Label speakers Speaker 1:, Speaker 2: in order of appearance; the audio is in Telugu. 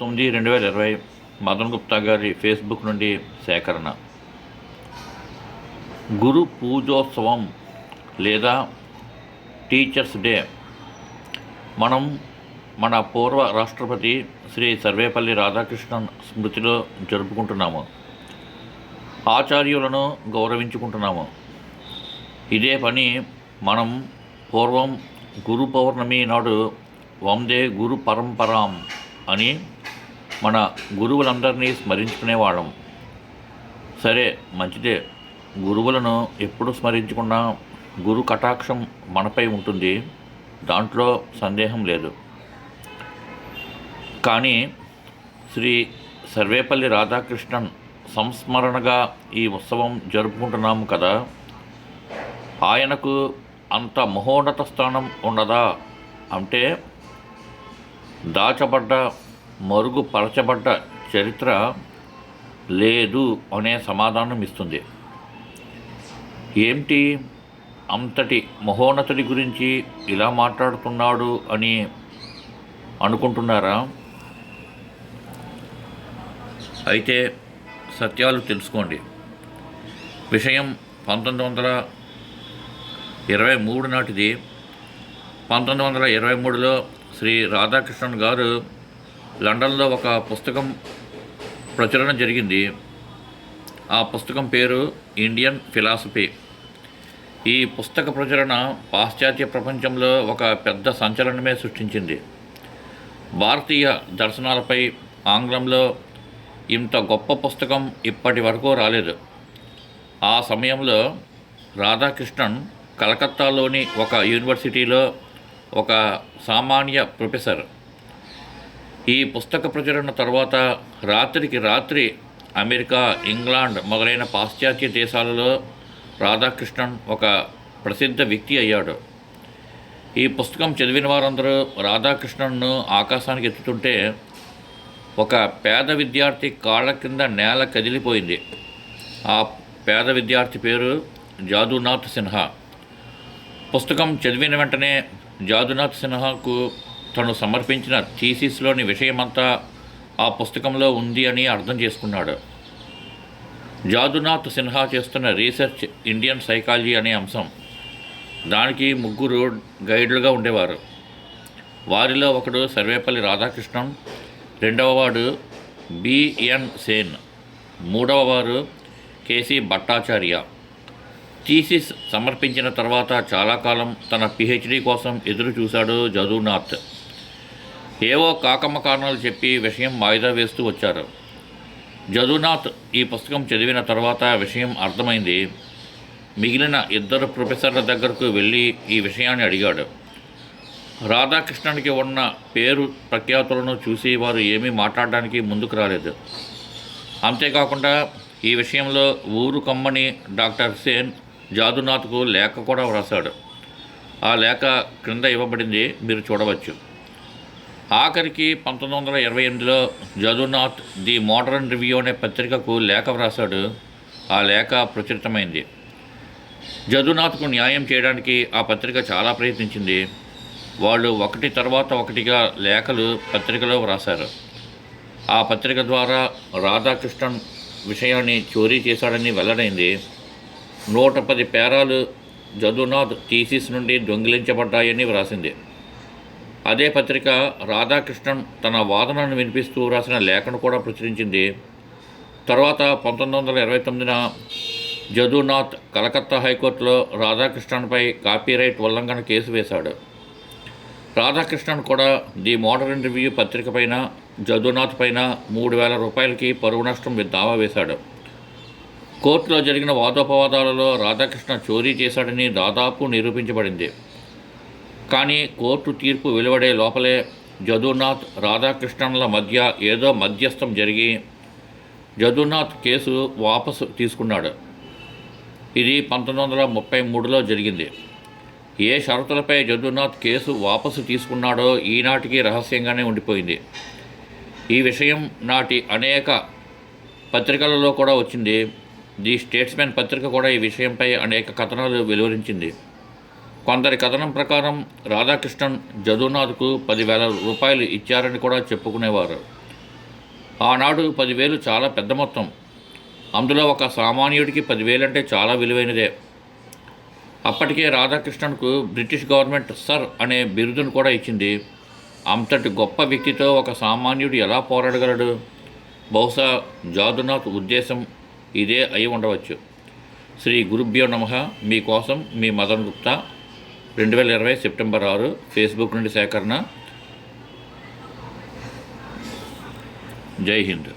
Speaker 1: తొమ్మిది రెండు వేల ఇరవై మదన్ గుప్తా గారి ఫేస్బుక్ నుండి సేకరణ. గురు పూజోత్సవం లేదా టీచర్స్ డే. మనం మన పూర్వ రాష్ట్రపతి శ్రీ సర్వేపల్లి రాధాకృష్ణన్ స్మృతిలో జరుపుకుంటున్నాము. ఆచార్యులను గౌరవించుకుంటున్నాము. ఇదే పని మనం పూర్వం గురు పౌర్ణమి నాడు వందే గురు పరంపరాం అని మన గురువులందరినీ స్మరించుకునేవాళ్ళం. సరే మంచిదే. గురువులను ఎప్పుడు స్మరించుకున్నా గురు కటాక్షం మనపై ఉంటుంది. దాంట్లో సందేహం లేదు. కానీ శ్రీ సర్వేపల్లి రాధాకృష్ణన్ సంస్మరణగా ఈ ఉత్సవం జరుపుకుంటున్నాము కదా. ఆయనకు అంత మహోన్నత స్థానం ఉండదా అంటే దాచబడ్డ మరుగుపరచబడ్డ చరిత్ర లేదు అనే సమాధానం ఇస్తుంది. ఏమిటి? అంతటి మహోన్నతుడి గురించి ఇలా మాట్లాడుతున్నాడు అని అనుకుంటున్నారా? అయితే సత్యాలు తెలుసుకోండి. విషయం పంతొమ్మిది వందల ఇరవై మూడు నాటిది. పంతొమ్మిది వందల ఇరవై మూడులో శ్రీ రాధాకృష్ణన్ గారు లండన్లో ఒక పుస్తకం ప్రచురణ జరిగింది. ఆ పుస్తకం పేరు ఇండియన్ ఫిలాసఫీ. ఈ పుస్తక ప్రచురణ పాశ్చాత్య ప్రపంచంలో ఒక పెద్ద సంచలనమే సృష్టించింది. భారతీయ దర్శనాలపై ఆంగ్లంలో ఇంత గొప్ప పుస్తకం ఇప్పటి వరకు రాలేదు. ఆ సమయంలో రాధాకృష్ణన్ కలకత్తాలోని ఒక యూనివర్సిటీలో ఒక సామాన్య ప్రొఫెసర్ ఈ పుస్తక ప్రచురణ తర్వాత రాత్రికి రాత్రి అమెరికా ఇంగ్లాండ్ మొదలైన పాశ్చాత్య దేశాలలో రాధాకృష్ణన్ ఒక ప్రసిద్ధ వ్యక్తి అయ్యాడు. ఈ పుస్తకం చదివిన వారందరూ రాధాకృష్ణన్ను ఆకాశానికి ఎత్తుతుంటే ఒక పేద విద్యార్థి కాళ్ళ కింద నేల కదిలిపోయింది. ఆ పేద విద్యార్థి పేరు జాదునాథ్ సిన్హా. పుస్తకం చదివిన వెంటనే జాదునాథ్ సిన్హాకు తను సమర్పించిన థీసిస్లోని విషయమంతా ఆ పుస్తకంలో ఉంది అని అర్థం చేసుకున్నాడు. జాదునాథ్ సిన్హా చేస్తున్న రీసెర్చ్ ఇండియన్ సైకాలజీ అనే అంశం. దానికి ముగ్గురు గైడ్లుగా ఉండేవారు. వారిలో ఒకడు సర్వేపల్లి రాధాకృష్ణన్ రెండవవాడు బిఎన్ సేన్ మూడవ వారు కేసి భట్టాచార్య. థీసిస్ సమర్పించిన తర్వాత చాలా కాలం తన పిహెచ్డి కోసం ఎదురు చూశాడు జదునాథ్. ఏవో కాకమ్మ కారణాలు చెప్పి విషయం వాయిదా వేస్తూ వచ్చారు. జదునాథ్ ఈ పుస్తకం చదివిన తర్వాత విషయం అర్థమైంది. మిగిలిన ఇద్దరు ప్రొఫెసర్ల దగ్గరకు వెళ్ళి ఈ విషయాన్ని అడిగాడు. రాధాకృష్ణన్కి ఉన్న పేరు ప్రఖ్యాతులను చూసి వారు ఏమీ మాట్లాడడానికి ముందుకు రాలేదు. అంతేకాకుండా ఈ విషయంలో ఊరు కమ్మని డాక్టర్ సేన్ జాదునాథ్కు లేఖ కూడా వ్రాశాడు. ఆ లేఖ క్రింద ఇవ్వబడింది మీరు చూడవచ్చు. ఆఖరికి పంతొమ్మిది వందల ఇరవై ఎనిమిదిలో జదునాథ్ ది మోడర్న్ రివ్యూ అనే పత్రికకు లేఖ వ్రాసాడు ఆ లేఖ ప్రచురితమైంది. జదునాథ్కు న్యాయం చేయడానికి ఆ పత్రిక చాలా ప్రయత్నించింది. వాళ్ళు ఒకటి తర్వాత ఒకటిగా లేఖలు పత్రికలో వ్రాశారు. ఆ పత్రిక ద్వారా రాధాకృష్ణన్ విషయాన్ని చోరీ చేశాడని వెల్లడైంది. నూట పది పేరాలు జదునాథ్ థీసిస్ నుండి దొంగిలించబడ్డాయని వ్రాసింది. అదే పత్రిక రాధాకృష్ణన్ తన వాదనను వినిపిస్తూ రాసిన లేఖను కూడా ప్రచురించింది. తర్వాత పంతొమ్మిది వందల ఇరవై తొమ్మిదిన జదునాథ్ కలకత్తా హైకోర్టులో రాధాకృష్ణన్పై కాపీరైట్ ఉల్లంఘన కేసు వేశాడు. రాధాకృష్ణన్ కూడా ది మోడర్న్ రివ్యూ పత్రిక పైన జదునాథ్ పైన మూడు వేల రూపాయలకి పరువు నష్టం దావా వేశాడు. కోర్టులో జరిగిన వాదోపవాదాలలో రాధాకృష్ణ చోరీ చేశాడని దాదాపు నిరూపించబడింది. కానీ కోర్టు తీర్పు వెలువడే లోపలే జదునాథ్ రాధాకృష్ణన్ల మధ్య ఏదో మధ్యస్థం జరిగి జదునాథ్ కేసు వాపసు తీసుకున్నాడు. ఇది పంతొమ్మిది వందల ముప్పై మూడులో జరిగింది. ఏ షరతులపై జదునాథ్ కేసు వాపసు తీసుకున్నాడో ఈనాటికి రహస్యంగానే ఉండిపోయింది. ఈ విషయం నాటి అనేక పత్రికలలో కూడా వచ్చింది. ది స్టేట్స్మెన్ పత్రిక కూడా ఈ విషయంపై అనేక కథనాలు వెలువరించింది. కొందరి కథనం ప్రకారం రాధాకృష్ణన్ జదునాథ్కు పదివేల రూపాయలు ఇచ్చారని కూడా చెప్పుకునేవారు. ఆనాడు పదివేలు చాలా పెద్ద మొత్తం. అందులో ఒక సామాన్యుడికి పదివేలంటే చాలా విలువైనదే. అప్పటికే రాధాకృష్ణన్కు బ్రిటిష్ గవర్నమెంట్ సర్ అనే బిరుదును కూడా ఇచ్చింది. అంతటి గొప్ప వ్యక్తితో ఒక సామాన్యుడు ఎలా పోరాడగలడు? బహుశా జాదునాథ్ ఉద్దేశం ఇదే అయి ఉండవచ్చు. శ్రీ గురుభ్యో నమ. మీకోసం మీ మదన్ గుప్తా రెండు వేల ఇరవై సెప్టెంబర్ ఆరు ఫేస్బుక్ నుండి సేకరణ. జై హింద్.